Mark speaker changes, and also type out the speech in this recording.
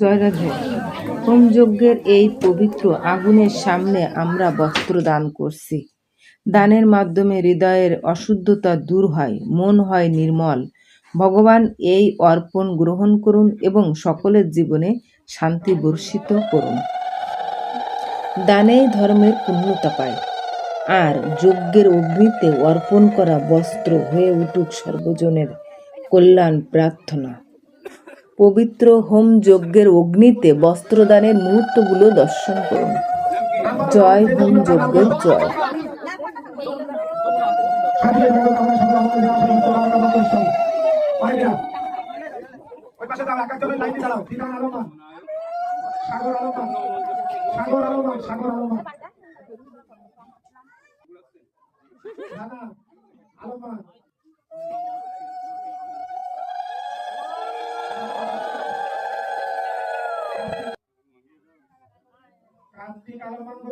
Speaker 1: জয়রাধে হোমযজ্ঞের এই পবিত্র আগুনের সামনে আমরা বস্ত্র দান করছি। দানের মাধ্যমে হৃদয়ের অশুদ্ধতা দূর হয়, মন হয় নির্মল। ভগবান এই অর্পণ গ্রহণ করুন এবং সকলের জীবনে শান্তি বর্ষিত করুন। দানেই ধর্মের পূর্ণতা পায়, আর যজ্ঞের অগ্নিতে অর্পণ করা বস্ত্র হয়ে উঠুক সর্বজনের কল্যাণ প্রার্থনা। পবিত্র হোম যজ্ঞের অগ্নিতে বস্ত্রদানের মুহূর্তগুলো দর্শন করুন জয় হোম যজ্ঞের জয়
Speaker 2: সাগর কার্তিক আলোমান গো